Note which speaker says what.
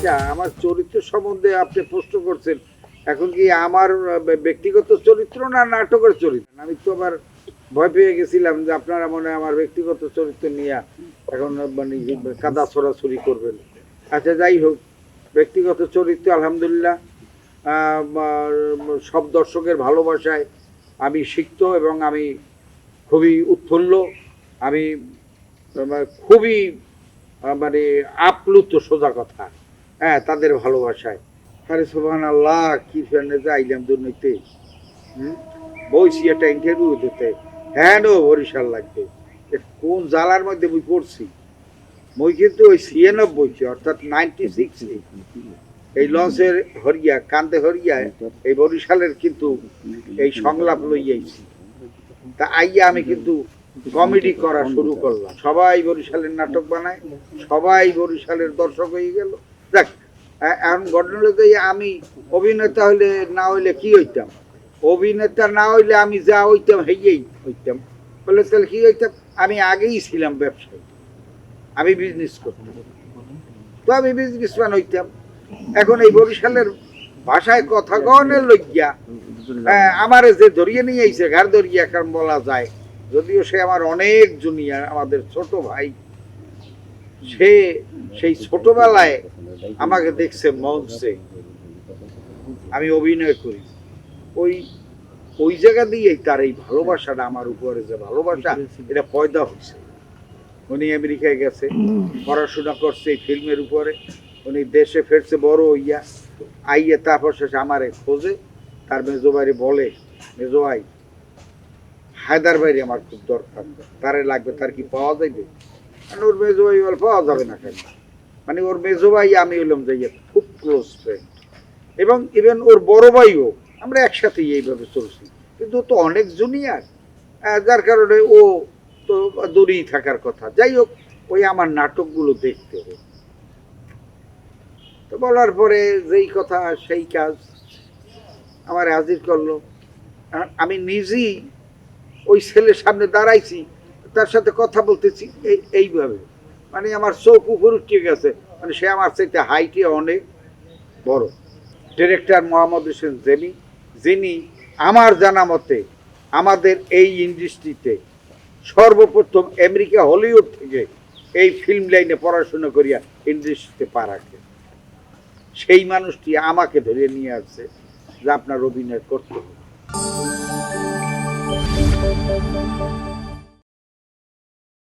Speaker 1: আচ্ছা আমার চরিত্র সম্বন্ধে আপনি প্রশ্ন করছেন। এখন কি আমার ব্যক্তিগত চরিত্র না নাটকের চরিত্র? আমি তো আবার ভয় পেয়ে গেছিলাম যে আপনারা মনে আমার ব্যক্তিগত চরিত্র নিয়ে এখন মানে কাদা ছড়াছড়ি করবেন। আচ্ছা যাই হোক, ব্যক্তিগত চরিত্র, আলহামদুলিল্লাহ। সব দর্শকের ভালোবাসায় আমি সিক্ত এবং আমি খুবই উৎফুল্ল। আমি খুবই মানে আপ্লুত সোজা কথা। হ্যাঁ তাদের ভালোবাসায়। আরে সোহান আল্লাহ কি ফ্যানে যাইলাম দুর্নীতি। বইছি একটা ইন্টারভিউ হ্যাঁ নো বরিশাল লাগবে। কোন জ্বালার মধ্যে বই পড়ছি? মই কিন্তু ওই বইছি, অর্থাৎ নাইনটি সিক্স এই লঞ্চের হরিয়া, কান্দে হরিয়া, এই বরিশালের কিন্তু এই সংলাপ লইয়াইছি তা আইয়া আমি কিন্তু কমেডি করা শুরু করলাম। সবাই বরিশালের নাটক বানায়, সবাই বরিশালের দর্শক হয়ে গেল। দেখ এখন হলো আমি অভিনেতা হইলে না হইলে কি হইতাম? অভিনেতা না হইলে আমি যা হইতাম হইতাম। বলে তাহলে কি হইতাম আমি আগেই ছিলাম ব্যবসায়ী। আমি বিজনেস করতাম। তো আমি বিজনেসম্যান হইতাম। এখন এই বরিশালের ভাষায় কথা কনের লইয়া হ্যাঁ, আমারে যে ধরিয়ে নিয়ে আইছে ঘর ধরিয়ে এখন বলা যায় যদিও সে আমার অনেক জুনিয়র আমাদের ছোট ভাই সে সেই ছোটবেলায় আমাকে দেখছে মঞ্চে। আমি অভিনয় করি। ওই ওই জায়গা দিয়েই তার এই ভালোবাসাটা আমার উপরে যে ভালোবাসা, এটা পয়দা হয়েছে। উনি আমেরিকায় গেছে, পড়াশোনা করছে এই ফিল্মের উপরে। উনি দেশে ফেরছে, বড় হইয়া আইয়ে তারপর শেষে আমারে খোঁজে। তার মেজো ভাইরে বলে, মেজো ভাই, হায়দার ভাইরে আমার খুব দরকার। তারে লাগবে, তার কি পাওয়া যাইবে? মানে ওর মেজো ভাই বলে পাওয়া যাবে না কেন? মানে ওর মেজো ভাই, আমি হলাম যে ইয়ে খুব ক্লোজ ফ্রেন্ড এবং ইভেন ওর বড় ভাইও, আমরা একসাথেই এইভাবে চলছি। কিন্তু তো অনেক জুনিয়র যার কারণে ও তো দূরেই থাকার কথা। যাই হোক, ওই আমার নাটকগুলো দেখতে হবে। তো বলার পরে যেই কথা, সেই কাজ আমার হাজির করল। আমি নিজেই ওই ছেলের সামনে দাঁড়াইছি। তার সাথে কথা বলতেছি, এই, এইভাবে। মানে আমার চোখ উপর উঠে গেছে। মানে সে আমার চাইতে হাইটে অনেক বড়। ডিরেক্টর মোহাম্মদ হোসেন জেমি, যিনি আমার জানা মতে আমাদের এই ইন্ডাস্ট্রিতে সর্বপ্রথম আমেরিকা, হলিউড থেকে এই ফিল্ম লাইনে পড়াশোনা করিয়া ইন্ডাস্ট্রিতে পা রাখে। সেই মানুষটি আমাকে ধরে নিয়ে আসছে যে আপনার অভিনয় করতে হবে।